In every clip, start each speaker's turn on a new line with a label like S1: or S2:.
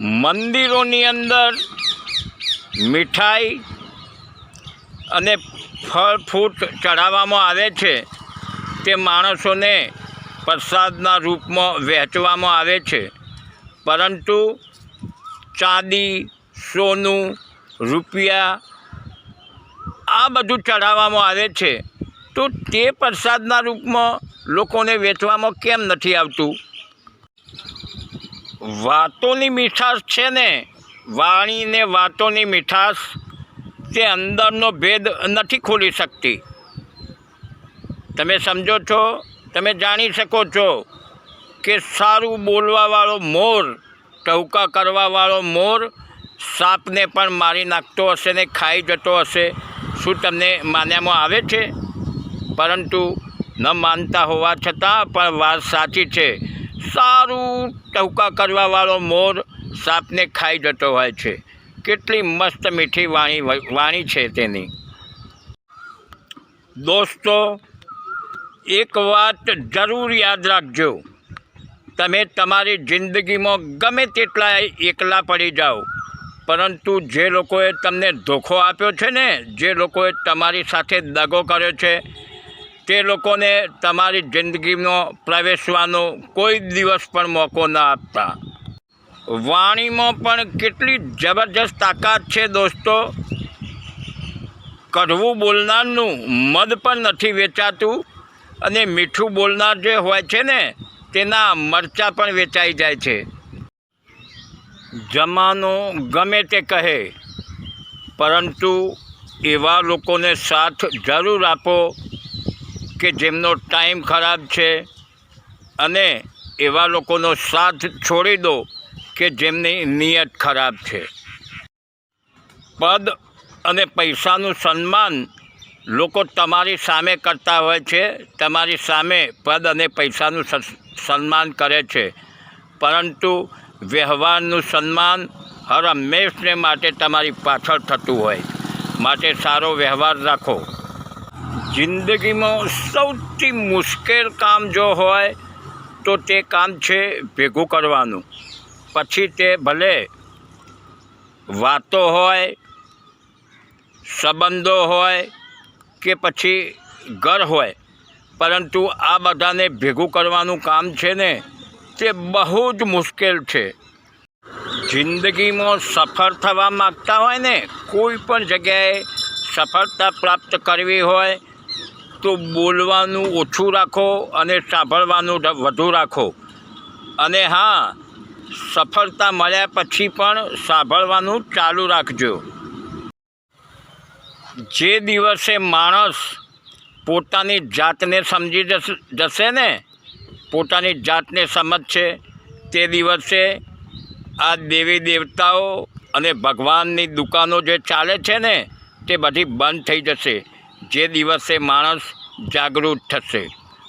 S1: મંદિરોની અંદર મીઠાઈ અને ફળ ફ્રૂટ ચઢાવવામાં આવે છે. તે માણસોને પ્રસાદના રૂપમાં વહેંચવામાં આવે છે. પરંતુ ચાંદી, સોનું, રૂપિયા આ બધું ચઢાવવામાં આવે છે. તો તે પ્રસાદના રૂપમાં લોકોને વેચવામાં કેમ નથી આવતું? વાતોની મીઠાશ છે ને? વાણીને વાતોની મીઠાશ તે અંદરનો ભેદ નથી ખોલી શકતી. તમે સમજો છો? તમે જાણી શકો છો કે સારું બોલવાવાળો મોર, ટહુકા કરવાવાળો મોર સાપને પણ મારી નાખતો હશે ને ખાઈ જતો હશે. શું તમને માન્યામાં આવે છે? પરંતુ ન માનતા હોવા છતાં પણ વાત સાચી છે. સારું ટહુકા કરવાવાળો મોર સાપને ખાઈ જતો હોય છે. કેટલી મસ્ત મીઠી વાણી વાણી છે તેની. દોસ્તો, એક વાત જરૂર યાદ રાખજો. તમે તમારી જિંદગીમાં ગમે તેટલા એકલા પડી જાઓ, પરંતુ જે લોકોએ તમને ધોખો આપ્યો છે ને, જે લોકોએ તમારી સાથે દગો કર્યો છે તે લોકોને તમારી જિંદગીનો પ્રવેશવાનો કોઈ દિવસ પણ મોકો ન આપતા. વાણીમાં પણ કેટલી જબરજસ્ત તાકાત છે દોસ્તો. કડવું બોલનારનું મદ પણ નથી વેચાતું અને મીઠું બોલનાર જે હોય છે ને, તેના મરચાં પણ વેચાઈ જાય છે. જમાનો ગમે તે કહે, પરંતુ એવા લોકોને સાથ જરૂર આપો કે જેમનો ટાઈમ ખરાબ છે અને એવા લોકોનો સાથ છોડી દો કે જેમની નિયત ખરાબ છે. પદ અને પૈસાનું સન્માન લોકો તમારી સામે કરતા હોય છે, તમારી સામે પદ અને પૈસાનું સન્માન કરે છે. પરંતુ વ્યવહારનું સન્માન હર હંમેશને માટે તમારી પાછળ થતું હોય. માટે સારો વ્યવહાર રાખો. જિંદગીમાં સૌથી મુશ્કેલ કામ જો હોય, તો તે કામ છે ભેગું કરવાનું. પછી તે ભલે વાતો હોય, સંબંધો હોય કે પછી ઘર હોય, પરંતુ આ બધાને ભેગું કરવાનું કામ છે ને, તે બહુ જ મુશ્કેલ છે. જિંદગીમાં સફળ થવા માગતા હોય ને, કોઈ પણ જગ્યાએ સફળતા પ્રાપ્ત કરવી હોય તો બોલવાનું ઓછું રાખો અને સાંભળવાનું વધુ રાખો. અને હા, સફળતા મળ્યા પછી પણ સાંભળવાનું ચાલુ રાખજો. જે દિવસે માણસ પોતાની જાતને સમજી જશ ને, પોતાની જાતને સમજશે, તે દિવસે આ દેવી દેવતાઓ અને ભગવાનની દુકાનો જે ચાલે છે ને, તે બધી બંધ થઈ જશે. જે દિવસે માણસ જાગૃત થશે.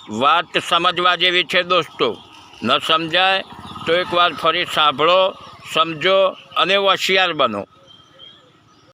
S1: વાત સમજવા જેવી છે દોસ્તો. ન સમજાય તો એકવાર ફરી સાંભળો, સમજો અને હોશિયાર બનો.